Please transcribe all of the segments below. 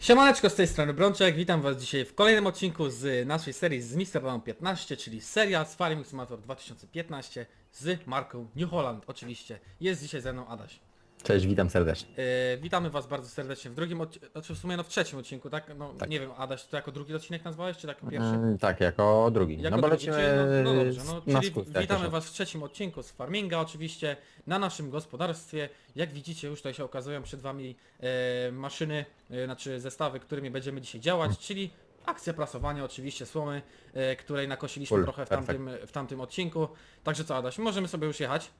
Siemaneczko z tej strony Brączek, witam was dzisiaj w kolejnym odcinku z naszej serii z. Brown 15, czyli seria z Farming Simulator 2015 z marką New Holland oczywiście. Jest dzisiaj ze mną Adaś. Cześć, witam serdecznie. Yy, witamy was bardzo serdecznie w drugim odcinku, znaczy w sumie no w trzecim odcinku, tak? No nie wiem, Adaś, to jako drugi odcinek nazwałeś, czy jako pierwszy? Mm, tak, jako drugi. Jako no bo drugi, lecimy czyli no, no dobrze, no, na czyli skrót, witamy was w trzecim odcinku z Farminga oczywiście, na naszym gospodarstwie. Jak widzicie już tutaj się okazują przed wami e, maszyny, e, znaczy zestawy, którymi będziemy dzisiaj działać, Mhm. czyli akcja prasowania oczywiście słomy, e, której nakosiliśmy Full, trochę w perfekt. tamtym, w tamtym odcinku. Także co Adaś, możemy sobie już jechać.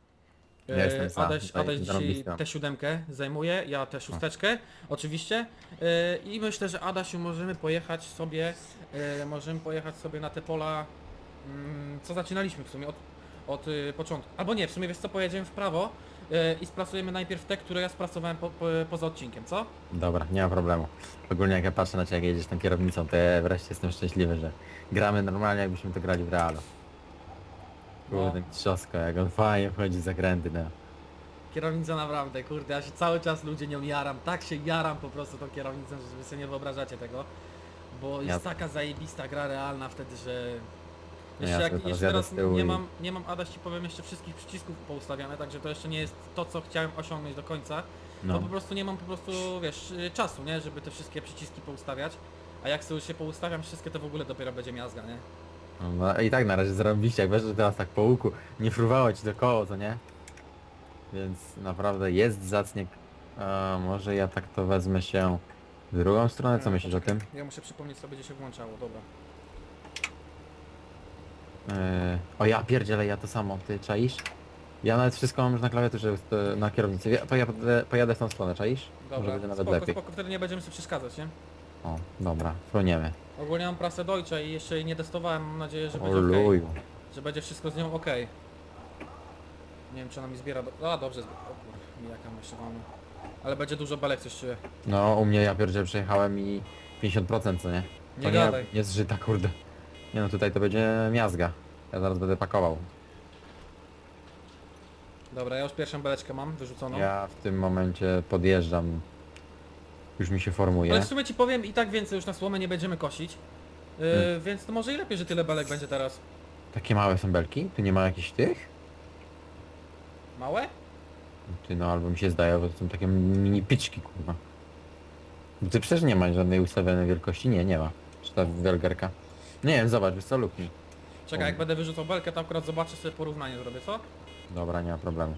E, Ja jestem za, Adaś, tutaj Adaś dzisiaj tę siódemkę zajmuje, ja tę szósteczkę oczywiście E, i myślę, że Adasiu możemy pojechać sobie, e, możemy pojechać sobie na te pola, mm, co zaczynaliśmy w sumie od, od y, początku. Albo nie, w sumie wiesz co, pojedziemy w prawo e, i sprasujemy najpierw te, które ja sprasowałem po, po, poza odcinkiem, co? Dobra, nie ma problemu. Ogólnie jak ja patrzę na ciebie, jak jedziesz tą kierownicą, to ja wreszcie jestem szczęśliwy, że gramy normalnie, jakbyśmy to grali w realu. No. Kurde, trzosko, jak on fajnie wchodzi w zakręty, no. Kierownica naprawdę, kurde, ja się cały czas ludzie nią jaram, tak się jaram po prostu tą kierownicą, że wy sobie nie wyobrażacie tego. Bo jest Ja- taka zajebista gra realna wtedy, że... No Jeszcze, ja jak, sobie teraz jeszcze jadę teraz z tyłu nie i- mam, nie mam, Adaś ci powiem, jeszcze wszystkich przycisków poustawiane, także to jeszcze nie jest to, co chciałem osiągnąć do końca. Bo no. po prostu nie mam po prostu, wiesz, y, czasu, nie, żeby te wszystkie przyciski poustawiać. A jak sobie już się poustawiam wszystkie, to w ogóle dopiero będzie miazga, nie? No, i tak na razie zrobiliście, jak wiesz, że teraz tak po łuku nie fruwało ci do koło, co nie? Więc naprawdę jest zacnie. A, może ja tak to wezmę się w drugą stronę, co E, myślisz o tym? Ja muszę przypomnieć sobie, gdzie się włączało, dobra. Yy, o ja pierdzielę, ja to samo, ty czaisz? Ja nawet wszystko mam już na klawiaturze, e, na kierownicy. Ja, pojadę, pojadę w tą stronę, czaisz? Może Dobra, będzie nawet spoko, lepiej. spoko, wtedy nie będziemy sobie przeszkadzać, nie? O, dobra, fruniemy. Ogólnie mam prasę Deutsche i jeszcze jej nie testowałem, mam nadzieję, że będzie O ok. luju. Że będzie wszystko z nią ok. Nie wiem, czy ona mi zbiera... Do... A, dobrze, zbi- o kur... jeszcze mamy. Ale będzie dużo belek, coś czuję. No, u mnie ja pierdzielę przejechałem i 50%, co nie? Nie To gadaj. nie, nie zżyta, kurde. Nie no, tutaj to będzie miazga. Ja zaraz będę pakował. Dobra, ja już pierwszą beleczkę mam wyrzuconą. Ja w tym momencie podjeżdżam. Już mi się formuje. Ale w sumie ci powiem, i tak więcej już na słomę nie będziemy kosić. Yy, Hmm. Więc to może i lepiej, że tyle belek będzie teraz. Takie małe są belki? Tu nie ma jakichś tych? Małe? Ty no, albo mi się zdaje, bo to są takie mini piczki, kurwa. Bo Ty przecież nie ma żadnej ustawionej wielkości? Nie, nie ma. Czy ta wielgerka? Nie wiem, zobacz, wiesz co, lub mi. Czekaj, jak będę wyrzucał belkę, to akurat zobaczę sobie porównanie zrobię, co? Dobra, nie ma problemu.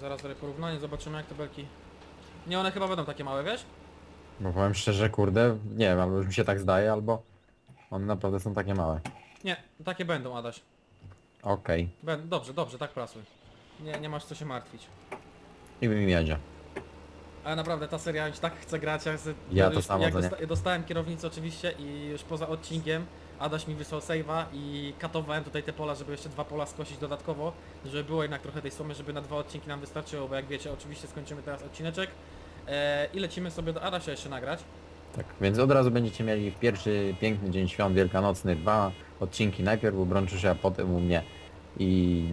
Zaraz zrobię porównanie, zobaczymy jak te belki... Nie, one chyba będą takie małe, wiesz? Bo powiem szczerze, kurde, nie wiem, albo już mi się tak zdaje, albo one naprawdę są takie małe. Nie, takie będą, Adaś. Okej. Będą, dobrze, dobrze, tak prasuj. Nie, nie masz co się martwić. I mi miedzie. Ale naprawdę ta seria już tak chce grać, jak, z- Ja już, to samo, jak co nie? dosta dostałem kierownicę oczywiście i już poza odcinkiem Adaś mi wysłał save'a i katowałem tutaj te pola, żeby jeszcze dwa pola skosić dodatkowo, żeby było jednak trochę tej sumy, żeby na dwa odcinki nam wystarczyło, bo jak wiecie, oczywiście skończymy teraz odcineczek e, i lecimy sobie do Adasia jeszcze nagrać. Tak, więc od razu będziecie mieli pierwszy piękny dzień świąt wielkanocny, dwa odcinki najpierw u Brączusia, a potem u mnie i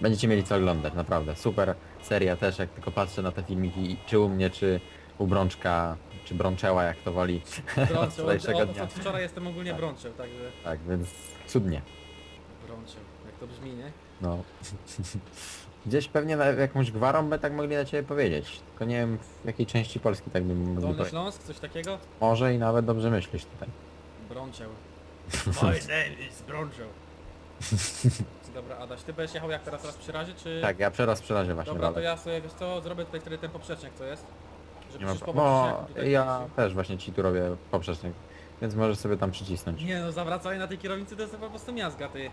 będziecie mieli co oglądać, naprawdę. Super seria też, jak tylko patrzę na te filmiki, czy u mnie, czy u Brączka, czy Brączeła, jak to woli. Brączył, od, wczorajszego od, dnia. od wczoraj jestem ogólnie brączył, także Tak, więc cudnie. brączył, jak to brzmi, nie? No. Gdzieś pewnie na jakąś gwarą by tak mogli na Ciebie powiedzieć. Tylko nie wiem w jakiej części Polski tak bym mógł Dolny powiedzieć. Śląsk, coś takiego? Może i nawet dobrze myślisz tutaj. Brączył. My name is Brączył. Dobra, Adaś, ty będziesz jechał jak teraz raz przy razie, czy... Tak, ja przeraz przerażę właśnie Dobra, to ja sobie, wiesz co, zrobię tutaj wtedy ten poprzecznik, co jest. Żeby Nie ma poprzeczniaku No, tutaj ja też właśnie ci tu robię poprzecznik, więc możesz sobie tam przycisnąć. Nie no, zawracanie na tej kierownicy to jest po prostu miazga, ty.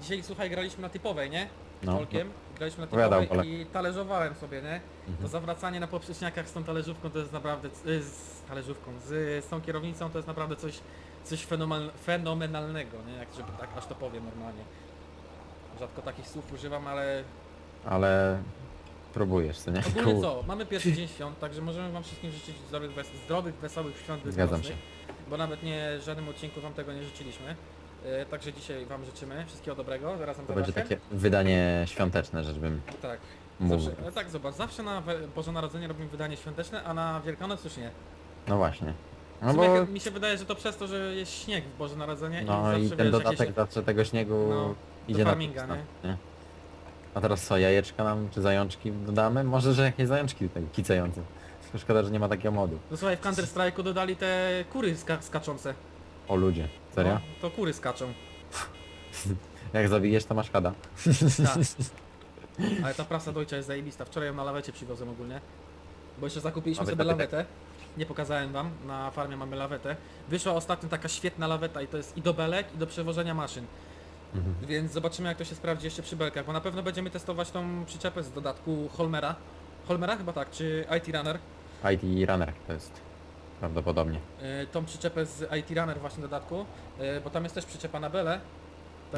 Dzisiaj, słuchaj, graliśmy na typowej, nie? No, Polkiem. Graliśmy na Opowiadał typowej Polek. i talerzowałem sobie, nie? To Mhm. zawracanie na poprzeczniakach z tą talerzówką to jest naprawdę... y, Z talerzówką, z, z tą kierownicą to jest naprawdę coś, coś fenomenal, fenomenalnego, nie? Jak żeby tak aż to powiem normalnie. Rzadko takich słów używam, ale Ale próbujesz, co nie? Ogólnie co, mamy pierwszy dzień świąt, także możemy wam wszystkim życzyć zdrowych, wes zdrowych wesołych świąt Zgadzam wielkanocnych, się. bo nawet nie w żadnym odcinku wam tego nie życzyliśmy. E, także dzisiaj wam życzymy wszystkiego dobrego, zarazem To będzie takie wydanie świąteczne, żebym Tak. mówił. Zawsze, ale tak zobacz, zawsze na We- Boże Narodzenie robimy wydanie świąteczne, a na Wielkanoc już nie. No właśnie. No No bo... Mi się wydaje, że to przez to, że jest śnieg w Boże Narodzenie No i i zawsze ten wiesz, dodatek jakieś... zawsze tego śniegu No, idzie na farminga, plus, nie? nie? A teraz co, jajeczka nam czy zajączki dodamy? Może, że jakieś zajączki tutaj kicające. Tylko Szkoda, że nie ma takiego modu. No słuchaj, w Counter Strike'u dodali te kury ska skaczące. O ludzie, serio? No, to kury skaczą. Jak zabijesz to masz kada. Tak. Ale ta prasa Deutsche jest zajebista. Wczoraj ją na lawecie przywiozłem ogólnie. Bo jeszcze zakupiliśmy Laweta sobie ty tak- lawetę. Nie pokazałem wam, na farmie mamy lawetę. Wyszła ostatnio taka świetna laweta i to jest i do belek, i do przewożenia maszyn. Mhm. Więc zobaczymy jak to się sprawdzi jeszcze przy belkach, bo na pewno będziemy testować tą przyczepę z dodatku Holmera. Holmera chyba tak, czy IT Runner. IT Runner to jest prawdopodobnie. Yy, tą przyczepę z IT Runner właśnie w dodatku, yy, bo tam jest też przyczepa na belę.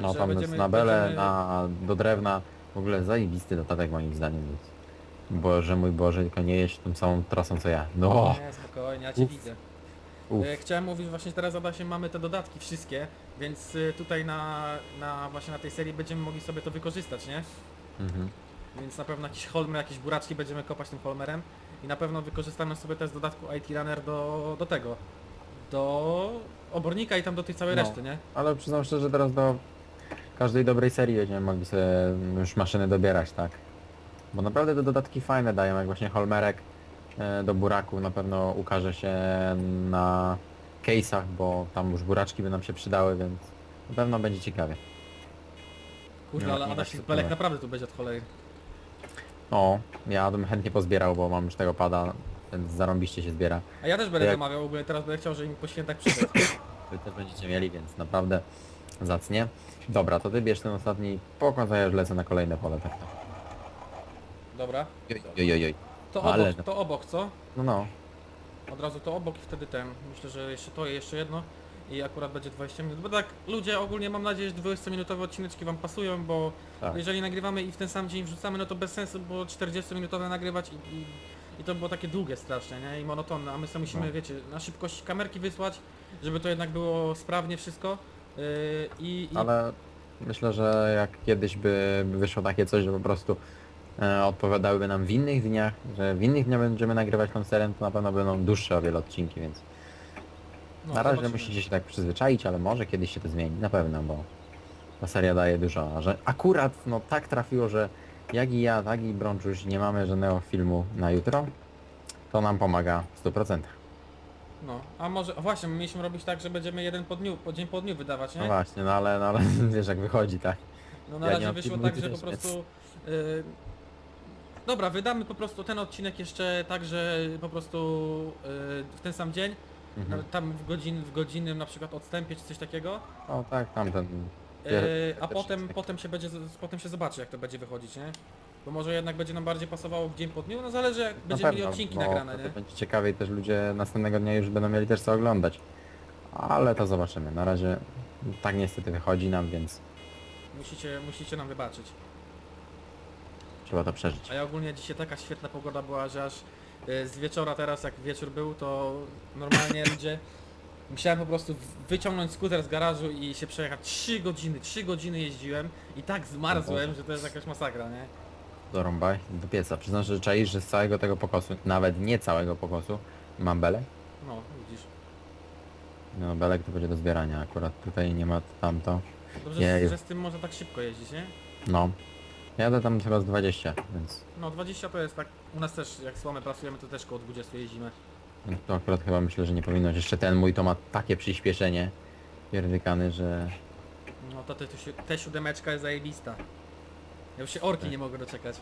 no tam jest na bele, będziemy- na, do drewna. W ogóle zajebisty dodatek moim zdaniem jest. Boże mój Boże, tylko nie jeść tą samą trasą co ja. No! Nie, spokojnie, ja cię Uf. widzę. Uff. E, Chciałem mówić właśnie teraz Adasie mamy te dodatki wszystkie, więc y, tutaj na, na właśnie na tej serii będziemy mogli sobie to wykorzystać, nie? Mhm. Więc na pewno jakiś holmer, jakieś buraczki będziemy kopać tym holmerem i na pewno wykorzystamy sobie też z dodatku IT Runner do, do tego, do obornika i tam do tej całej No. reszty, nie? Ale przyznam szczerze, teraz do każdej dobrej serii będziemy mogli sobie już maszyny dobierać, tak? Bo naprawdę te dodatki fajne dają, jak właśnie Holmerek e, do buraków na pewno ukaże się na case'ach, bo tam już buraczki by nam się przydały, więc na pewno będzie ciekawie. Kurde, No, ale nie Adaś się belek naprawdę tu będzie od cholery. O, ja bym chętnie pozbierał, bo mam już tego pada, więc zarąbiście się zbiera. A ja też będę Jak- zamawiał, ogólnie teraz będę chciał, żeby mi po świętach przyszedł. Wy też będziecie mieli, więc naprawdę zacnie. Dobra, to ty bierz ten ostatni pokład, a ja już lecę na kolejne pole. Tak, tak. Dobra. Joj, joj, joj, joj. To Ale- obok, to obok, co? No, no. Od razu to obok i wtedy ten. Myślę, że jeszcze to i jeszcze jedno. I akurat będzie 20 minut. Bo tak ludzie ogólnie mam nadzieję, że 20-minutowe odcineczki wam pasują, bo Tak. jeżeli nagrywamy i w ten sam dzień wrzucamy, no to bez sensu było 40-minutowe nagrywać i, i, i to było takie długie strasznie, nie? I monotonne, a my sobie musimy, No. wiecie, na szybkość kamerki wysłać, żeby to jednak było sprawnie wszystko. Yy, i, i Ale myślę, że jak kiedyś by wyszło takie coś, że po prostu e, odpowiadałyby nam w innych dniach, że w innych dniach będziemy nagrywać tą serię, to na pewno będą dłuższe o wiele odcinki, więc no, na razie zobaczymy. musicie się tak przyzwyczaić, ale może kiedyś się to zmieni, na pewno, bo ta seria daje dużo, a że akurat no tak trafiło, że jak i ja, tak i Brączuś nie mamy żadnego filmu na jutro, to nam pomaga w 100%. No, a może, właśnie, my mieliśmy robić tak, że będziemy jeden po dniu, po dzień po dniu wydawać, nie? No właśnie, no ale, no ale wiesz jak wychodzi, tak? No na Ja nie razie mam wyszło filmu, tak, że po też, więc- prostu... y, dobra, wydamy po prostu ten odcinek jeszcze tak, że po prostu y, w ten sam dzień, Mhm. tam w, godzin, w godzinnym na przykład odstępie czy coś takiego, O tak, tamten. y, Pier- a też potem, taki. potem się będzie, z- potem się zobaczy jak to będzie wychodzić, nie? Bo może jednak będzie nam bardziej pasowało dzień po dniu, no zależy jak Na będziemy mieli pewno, odcinki bo nagrane, to nie? będzie ciekawe i też ludzie następnego dnia już będą mieli też co oglądać. Ale to zobaczymy. Na razie tak niestety wychodzi nam, więc Musicie, musicie nam wybaczyć. Trzeba to przeżyć. A ja ogólnie dzisiaj taka świetna pogoda była, że aż y, z wieczora teraz jak wieczór był, to normalnie ludzie musiałem po prostu wyciągnąć skuter z garażu i się przejechać 3 godziny, 3 godziny jeździłem i tak zmarzłem, Boże. że to jest jakaś masakra, nie? Dorąbaj do pieca. Przyznam, że czaisz, że z całego tego pokosu, nawet nie całego pokosu, mam belek. No, widzisz. No belek to będzie do zbierania, akurat tutaj nie ma tamto. Dobrze, Jeju. że z tym można tak szybko jeździć, nie? No. Jadę tam chyba z 20, więc No 20 to jest tak, u nas też jak słomę pracujemy to też koło 20 jeździmy. więc to akurat chyba myślę, że nie powinno. Jeszcze ten mój to ma takie przyspieszenie pierdykany, że No to te, te, si- te siódemeczka jest zajebista. Ja już się orki Tak. nie mogę doczekać.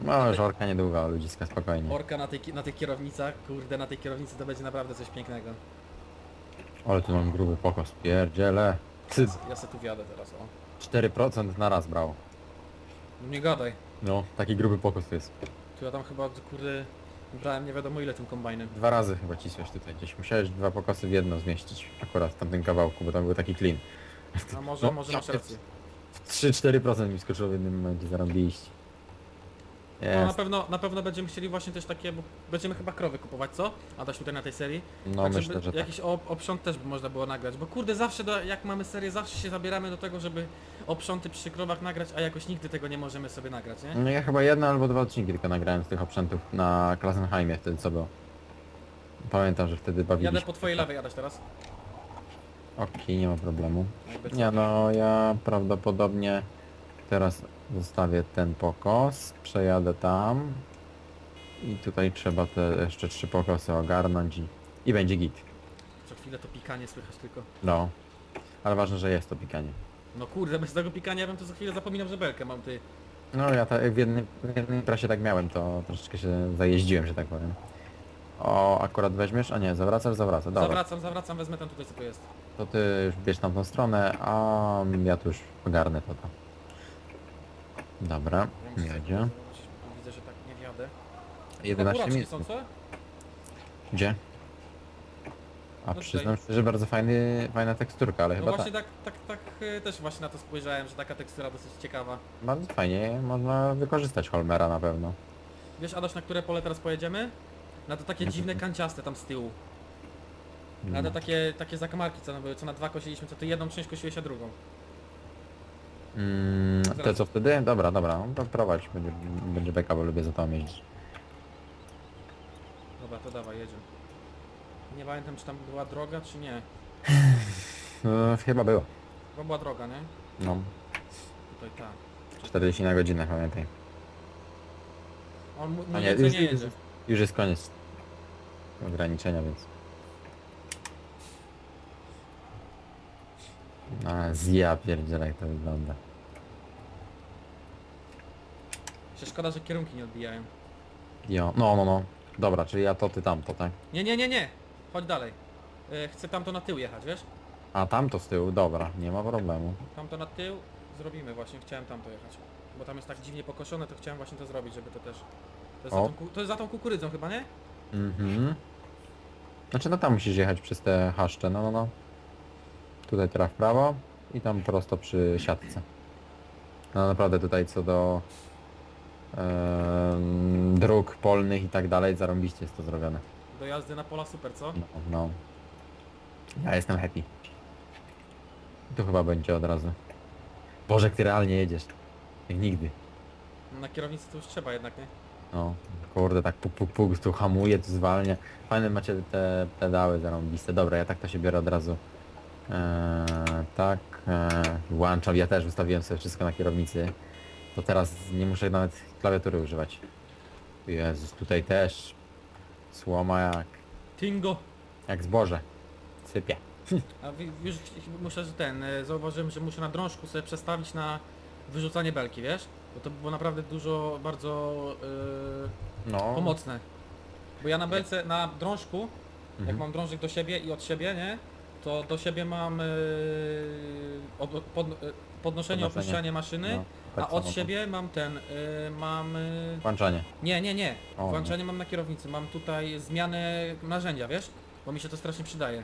no żorka niedługo, ludziska spokojnie. Orka na, tej, ki- na tych kierownicach, kurde, na tej kierownicy to będzie naprawdę coś pięknego. Ale tu mam gruby pokos, pierdziele. Ty, Ja se tu wjadę teraz, o. 4% na raz brał. No nie gadaj. No, taki gruby pokos to jest. Tu ja tam chyba, kurde, brałem nie wiadomo ile tym kombajnem. Dwa razy chyba cisłeś tutaj gdzieś. Musiałeś dwa pokosy w jedno zmieścić. Akurat w tamtym kawałku, bo tam był taki clean. A może, No, może masz pier- rację. W 3-4% mi skoczyło w jednym momencie, zarobiliście. No na Jest. pewno, na pewno będziemy chcieli właśnie też takie, bo będziemy chyba krowy kupować, co? Adaś tutaj na tej serii. No tak, myślę, żeby że tak. jakiś op oprząt też by można było nagrać, bo kurde zawsze do, jak mamy serię, zawsze się zabieramy do tego, żeby oprząty przy krowach nagrać, a jakoś nigdy tego nie możemy sobie nagrać, nie? No ja chyba jedno albo dwa odcinki tylko nagrałem z tych oprzętów na Klassenheimie wtedy co było. Pamiętam, że wtedy bawiliśmy Jadę po twojej lewej, jadać teraz. Okej, nie ma problemu. Jakby co. Nie no, ja prawdopodobnie teraz zostawię ten pokos, przejadę tam i tutaj trzeba te jeszcze trzy pokosy ogarnąć i, i będzie git. Co chwilę to pikanie słychać tylko. No, ale ważne, że jest to pikanie. No kurde, bez tego pikania bym to za chwilę zapominał, że belkę mam ty. No ja ta, w, jednym, w jednej trasie tak miałem, to troszeczkę się zajeździłem, że tak powiem. O, akurat weźmiesz? A nie, zawracasz, zawracasz. Dobra, Zawracam, zawracam, wezmę ten tutaj co tu jest. to ty już bierz tamtą stronę, a ja tu już ogarnę to tam. Dobra, muszę jedzie. Widzę, że tak nie wiadę. 11 Buraczki minut. są co? Gdzie? A tutaj. przyznam szczerze, że bardzo fajny, fajna teksturka, ale No chyba właśnie tak. tak, tak, tak y, też właśnie na to spojrzałem, że taka tekstura dosyć ciekawa. Bardzo fajnie, można wykorzystać Holmera na pewno. Wiesz Adaś, na które pole teraz pojedziemy? Na to takie dziwne kanciaste tam z tyłu. Na te takie, takie zakamarki co, były, co na dwa kosiliśmy, co ty jedną część kosiłeś, a drugą. Mm, Zaraz. co wtedy? Dobra, dobra, no to prowadź, będzie, będzie beka, bo lubię za to jeździć. Dobra, to dawaj, jedziemy. Nie pamiętam, czy tam była droga, czy nie. No, chyba było. Bo była droga, nie? No, Tutaj tak. 40 na godzinę, pamiętaj. On mu- A nie, już, nie jedzie. już jest koniec ograniczenia, więc... A, zja pierdzielę jak to wygląda. Szkoda, że kierunki nie odbijają. Jo, no, no, no. Dobra, czyli ja to, ty tamto, tak? Nie, nie, nie, nie! Chodź dalej. E, Chcę tamto na tył jechać, wiesz? A tamto z tyłu, dobra, nie ma problemu. Tamto na tył zrobimy właśnie, chciałem tamto jechać. Bo tam jest tak dziwnie pokoszone, to chciałem właśnie to zrobić, żeby to też... To jest, za O. tą, ku- to jest za tą kukurydzą chyba, nie? Mhm. Znaczy no tam musisz jechać przez te haszcze, no no no. Tutaj teraz w prawo i tam prosto przy siatce. No naprawdę tutaj co do em, dróg polnych i tak dalej, zarąbiście jest to zrobione. Do jazdy na pola super, co? No, no. Ja jestem happy. Tu chyba będzie od razu. Boże, ty realnie jedziesz. Jak nigdy. Na kierownicy to już trzeba jednak, nie? No, kurde, tak puk, puk, puk, tu hamuje, tu zwalnia. Fajne macie te pedały zarąbiste. Dobra, ja tak to się biorę od razu. Eee, tak, eee, włączam. Ja też ustawiłem sobie wszystko na kierownicy. To teraz nie muszę nawet klawiatury używać. Jezus, tutaj też. Słoma jak, Tingo! jak zboże. Sypie. A wi- już muszę, że ten, e, zauważyłem, że muszę na drążku sobie przestawić na wyrzucanie belki, wiesz? Bo to by było naprawdę dużo, bardzo yy, No. pomocne. Bo ja na belce, na drążku, jak Mhm. mam drążek do siebie i od siebie, nie? To do siebie mam od, pod, podnoszenie, Podnoszenie. opuszczanie maszyny, No, tak a od siebie mam ten, yy, mam... Yy, Włączanie. nie, nie, nie. O, Włączanie mam na kierownicy, mam tutaj zmianę narzędzia, wiesz? Bo mi się to strasznie przydaje.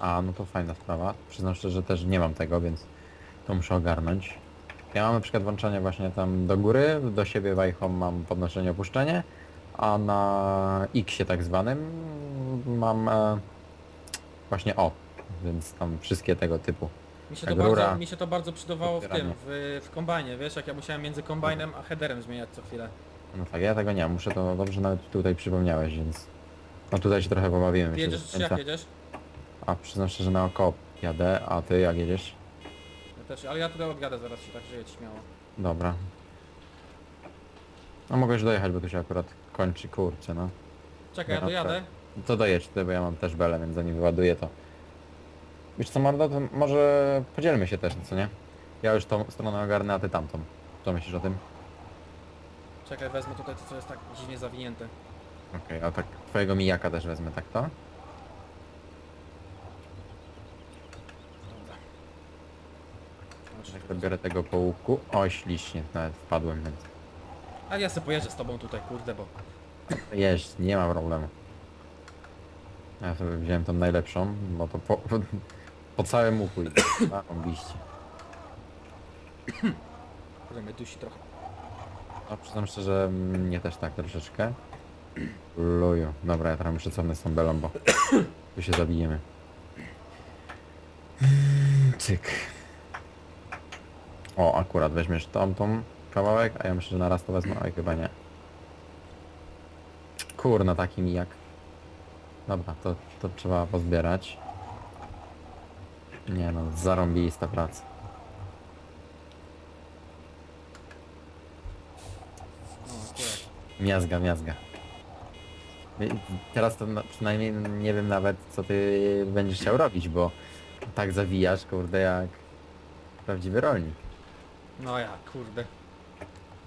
A, no to fajna sprawa. Przyznam szczerze, że też nie mam tego, więc to muszę ogarnąć. Ja mam na przykład włączanie właśnie tam do góry, do siebie wajchą mam podnoszenie, opuszczenie, a na X tak zwanym mam e, właśnie O, więc tam wszystkie tego typu. Mi się, to bardzo, mi się to bardzo przydawało w tym, w, w kombajnie, wiesz, jak ja musiałem między kombajnem a headerem zmieniać co chwilę. No tak, ja tego nie mam, muszę to dobrze nawet tutaj przypomniałeś, więc no tutaj się trochę pobawiłem. Ty jeszcze jedziesz do czy jak końca. jedziesz? A przyznam szczerze, na oko jadę, a ty jak jedziesz? Ja też, ale ja tutaj odjadę zaraz się tak żyję śmiało. Dobra. No mogę już dojechać, bo tu się akurat kończy, kurczę no. Czekaj, ja Dobra, dojadę. To dojedź ty, bo ja mam też belę, więc zanim wyładuję to... Wiesz co Mordo, to może podzielmy się też, co nie? Ja już tą stronę ogarnę, a ty tamtą. Co myślisz o tym? Czekaj, wezmę tutaj to, co jest tak dziwnie zawinięte. Okej, a tak twojego mijaka też wezmę, tak to? Dobra. Jak to biorę tego po łuku. O, ślicznie, nawet wpadłem, więc... A ja sobie pojeżdżę z tobą tutaj, kurde, bo... Jeść, nie ma problemu. Ja sobie wziąłem tą najlepszą, bo to po, po, całym łuku idzie. Zarąbiście. Kurde, mnie dusi trochę. No przyznam szczerze, mnie też tak troszeczkę. Luju. Dobra, ja teraz muszę cofnąć z tą belą, bo tu się zabijemy. Cyk. O, akurat weźmiesz tamtą kawałek, a ja myślę, że na raz to wezmę, ale chyba nie. Kurna, taki mijak. Dobra, to, to trzeba pozbierać. Nie no, zarąbista praca. No, akurat. Miazga, miazga. I Teraz to na- przynajmniej nie wiem nawet co ty będziesz chciał robić, bo tak zawijasz, kurde, jak prawdziwy rolnik. No ja, kurde.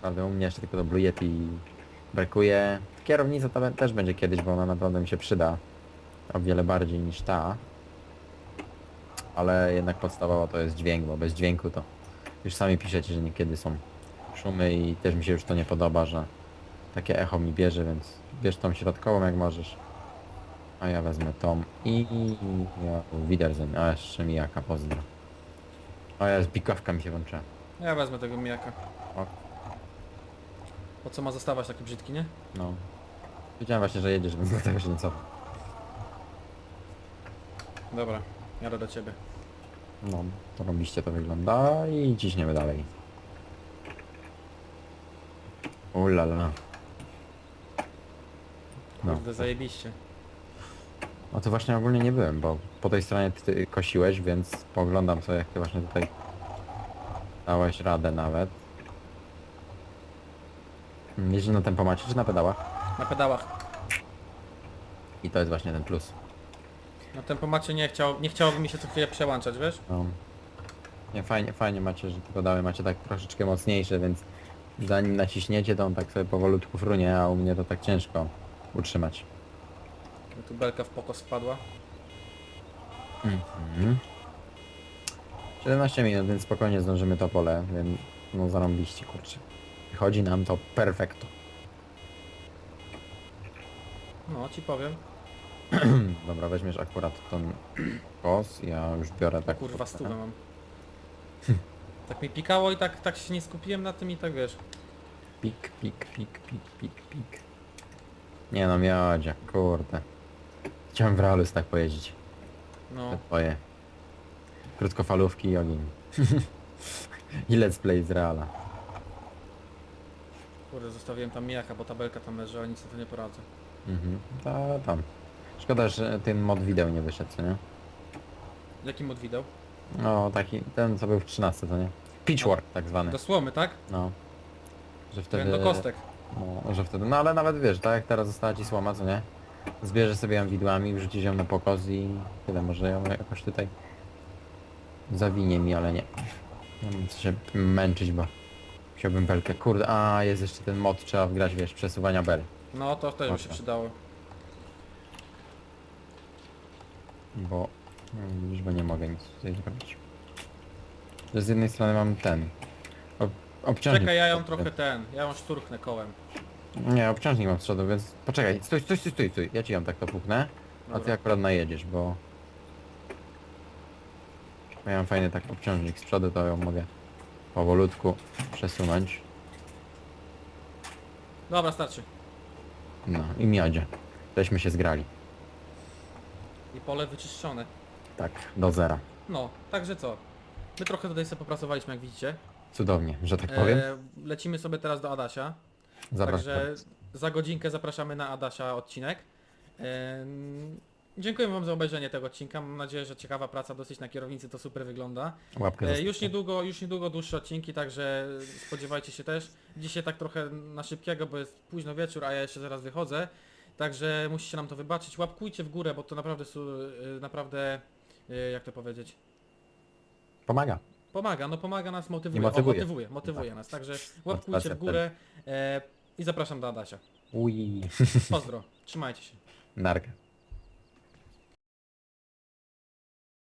Prawda, u mnie jeszcze tylko do Blue Yeti brakuje. Kierownica to be- też będzie kiedyś, bo ona naprawdę mi się przyda. O wiele bardziej niż ta. Ale jednak podstawowa to jest dźwięk, bo bez dźwięku to już sami piszecie, że niekiedy są szumy i też mi się już to nie podoba, że takie echo mi bierze, więc bierz tą środkową jak możesz. A ja wezmę tą i ja Wiedersehen, a jeszcze mijaka, pozdro. A ja z bikawka mi się włączyła. Ja wezmę tego mijaka. O, Po co ma zostawać taki brzydki, nie? No. Wiedziałem właśnie, że jedziesz, więc dlatego się nie cofam. Dobra, jadę do ciebie. No, to robiście to wygląda i ciśniemy dalej. Ulala. No. Kurde, zajebiście. No to właśnie ogólnie nie byłem, bo po tej stronie ty kosiłeś, więc poglądam sobie jak ty właśnie tutaj dałeś radę nawet. Jeździ na tempomacie czy na pedałach? Na pedałach. I to jest właśnie ten plus. Na tempomacie nie, chciał, nie chciałoby mi się co chwilę przełączać, wiesz? No. Nie, fajnie, fajnie macie, że te pedały macie tak troszeczkę mocniejsze, więc zanim naciśniecie, to on tak sobie powolutku frunie, a u mnie to tak ciężko utrzymać. Tu belka w pokos wpadła. Mhm. 17 minut, więc spokojnie zdążymy to pole, więc no zarąbiście, kurczę. Chodzi nam to perfekto. No, ci powiem. Dobra, weźmiesz akurat ten kos, ja już biorę tak... Kurwa, stówę mam. Tak mi pikało i tak, tak się nie skupiłem na tym i tak wiesz. Pik, pik, pik, pik, pik, pik. Nie no, miodzia, kurde. Chciałem w Realus tak pojeździć. No, twoje krótkofalówki i ogień. I let's play z Reala. kurde, zostawiłem tam mijaka, bo ta belka tam leży, ale nic na to nie poradzę. Mhm. Ta, tam. Szkoda, że ten mod wideo nie wyszedł, co nie? Jaki mod widał? No taki, ten co był w 13, to nie? Pitchwork tak zwany. Do słomy, tak? No. Że wtedy... Do kostek. No, że wtedy, no ale nawet wiesz, tak jak teraz została ci słoma, co nie? Zbierzesz sobie ją widłami, wrzucisz ją na pokos i tyle, może ją jakoś tutaj zawinie mi, ale nie. Nie mam co się męczyć, bo chciałbym belkę. Kurde, a jest jeszcze ten mod, trzeba wgrać, wiesz, przesuwania bel. No, to też by się przydało. Bo widzisz, bo nie mogę nic tutaj zrobić. Że z jednej strony mam ten. Ob obciążnik. Czekaj, ja ją trochę ten, ja ją szturchnę kołem. Nie, obciążnik mam z przodu, więc poczekaj, stój, stój, stój, stój, stój. Ja ci ją tak to puknę, a ty Dobra. akurat najedziesz, bo... ja mam fajny tak obciążnik z przodu, to ją mogę powolutku przesunąć. Dobra, starczy. No i miodzie. Tośmy się zgrali. I pole wyczyszczone. Tak, do zera. No, także co? My trochę tutaj sobie popracowaliśmy, jak widzicie. Cudownie, że tak powiem. E, lecimy sobie teraz do Adasia. Także za godzinkę zapraszamy na Adasia odcinek. E, dziękuję Wam za obejrzenie tego odcinka. Mam nadzieję, że ciekawa praca dosyć na kierownicy to super wygląda. Łapkę E, zostaw. już niedługo, już niedługo dłuższe odcinki, także spodziewajcie się też. Dzisiaj tak trochę na szybkiego, bo jest późno wieczór, a ja jeszcze zaraz wychodzę. Także musicie nam to wybaczyć. Łapkujcie w górę, bo to naprawdę, su- e, naprawdę, e, jak to powiedzieć, Pomaga. Pomaga, no pomaga nas, motywuje. I motywuje. O, motywuje, motywuje Tak. nas. Także łapkujcie w górę e, i zapraszam do Adasia. Ui. Pozdro, trzymajcie się. Narka.